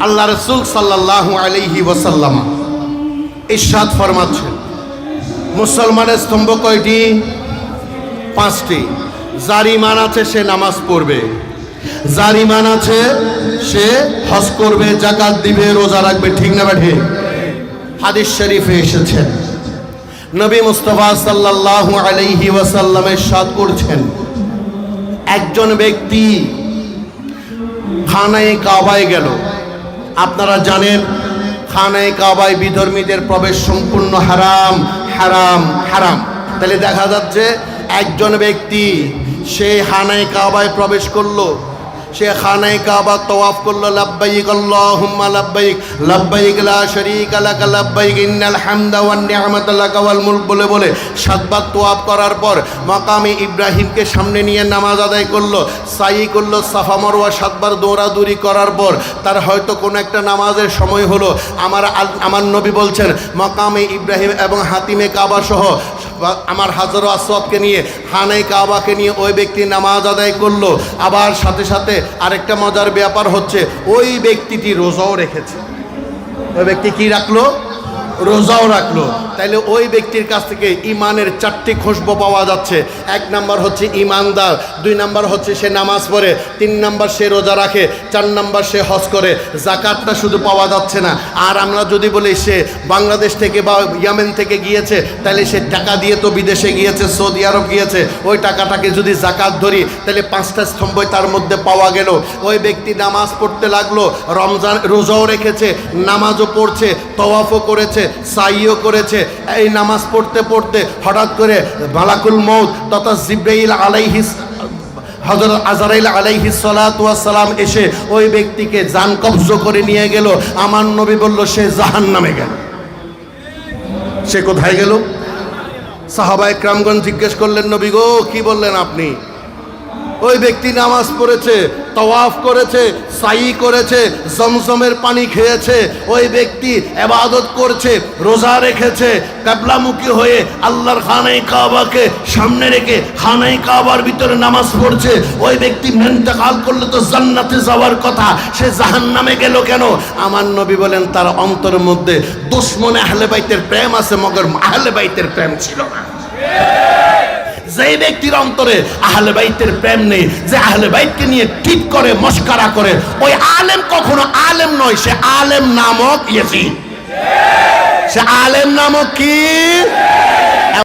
আল্লাহ রসুল সাল্লাহ আলাইহি ওয়াসাল্লাম ইরশাদ ফরমাচ্ছেন। মুসলমানের স্তম্ভ কয়টি? পাঁচটি। যার ইমান আছে সে নামাজ পড়বে। যার ইমান আছে সে হজ করবে, জাকাত দিবে, রোজা রাখবে, ঠিক না ব্যাঠে হাদিস শরীফে এসেছেন। নবী মুস্তফা সাল্লাল্লাহু আলাইহি ওয়াসাল্লামের সাদ করছেন। একজন ব্যক্তি খানায় কাবায় গেল। আপনারা জানেন, খানায় কাবায় বিধর্মীদের প্রবেশ সম্পূর্ণ হারাম হারাম হারাম। তাহলে দেখা যাচ্ছে একজন ব্যক্তি, সে হানায় কাবায় প্রবেশ করল সে খানায় কাবা তওয়াফ করল, লাব্বাইক আল্লাহুম্মা লাব্বাইক লাব্বাইক লা শারীকা লাকা, লাব্বাইক ইন্নাল হামদা ওয়ান নি'মাতা লাকা ওয়াল মুলক বলে বলে সাতবার তওয়াফ করার পর মাকামে ইব্রাহিমকে সামনে নিয়ে নামাজ আদায় করল, সাই করল, সাফা মারওয়া সাতবার দৌড়াদৌড়ি করার পর তার হয়তো কোনো একটা নামাজের সময় হলো। আমার আমার নবী বলছেন, মাকামে ইব্রাহিম এবং হাতিমে কাবা সহ আমার হাজারো আসওয়াদকে নিয়ে, হানাই কাবাকে নিয়ে ওই ব্যক্তি নামাজ আদায় করল। আবার সাথে সাথে আরেকটা মজার ব্যাপার হচ্ছে, ওই ব্যক্তিটি রোজাও রেখেছে। ওই ব্যক্তি কি রাখল? রোজাও রাখল। তাইলে ওই ব্যক্তির কাছ থেকে ইমানের চারটি খুশবো পাওয়া যাচ্ছে। এক নাম্বার হচ্ছে ইমানদার দুই নাম্বার হচ্ছে সে নামাজ পড়ে, তিন নাম্বার সে রোজা রাখে, চার নাম্বার সে হজ করে। জাকাতটা শুধু পাওয়া যাচ্ছে না। আর আমরা যদি বলি সে বাংলাদেশ থেকে বা ইয়ামেন থেকে গিয়েছে তাহলে সে টাকা দিয়ে তো বিদেশে গিয়েছে, সৌদি আরব গিয়েছে। ওই টাকাটাকে যদি জাকাত ধরি তাহলে পাঁচটা স্তম্ভই তার মধ্যে পাওয়া গেল। ওই ব্যক্তি নামাজ পড়তে লাগল, রমজান রোজাও রেখেছে, নামাজও পড়ছে, তওয়াফও করেছে। সাইও করেছে। এই নামাজ পড়তে পড়তে হঠাৎ করে মালাকুল মৌত তথা জিব্রাইল আলাইহিস হজরত আজরাইল আলাইহি সালাম এসে ওই ব্যক্তিকে জান কবজ করে নিয়ে গেল। আমার নবী বলল, সে জাহান নামে গেল। সে কোথায় গেল? সাহাবায় ক্রামগঞ্জ জিজ্ঞেস করলেন, নবী গো, কি বললেন আপনি? ওই ব্যক্তি নামাজ পড়েছে, তওয়াফ করেছে, সাই করেছে, জমজমের পানি খেয়েছে, ওই ব্যক্তি এবাদত করছে, রোজা রেখেছে কাবলামুখী হয়ে আল্লাহর খানাই কাবাকে সামনে রেখে খানাই কাবার ভিতরে নামাজ পড়ছে, ওই ব্যক্তি মেন্তাকাল করলে তো জান্নাতে যাওয়ার কথা, সে জাহান্নামে গেল কেন? আমার নবী বলেন, তার অন্তরের মধ্যে দুশ্মনে আহলে বাইতের প্রেম আছে, মগর আহলে বাইতের প্রেম ছিল না। যে ব্যক্তির অন্তরে আহলে বাইতের প্রেম নেই, যে আহলে বাইতকে নিয়ে ঠিক করে, মস্কারা করে, ওই আলেম কখনো আলেম নয়, সে আলেম নামক ইয়েছি সে আলেম নামক কি?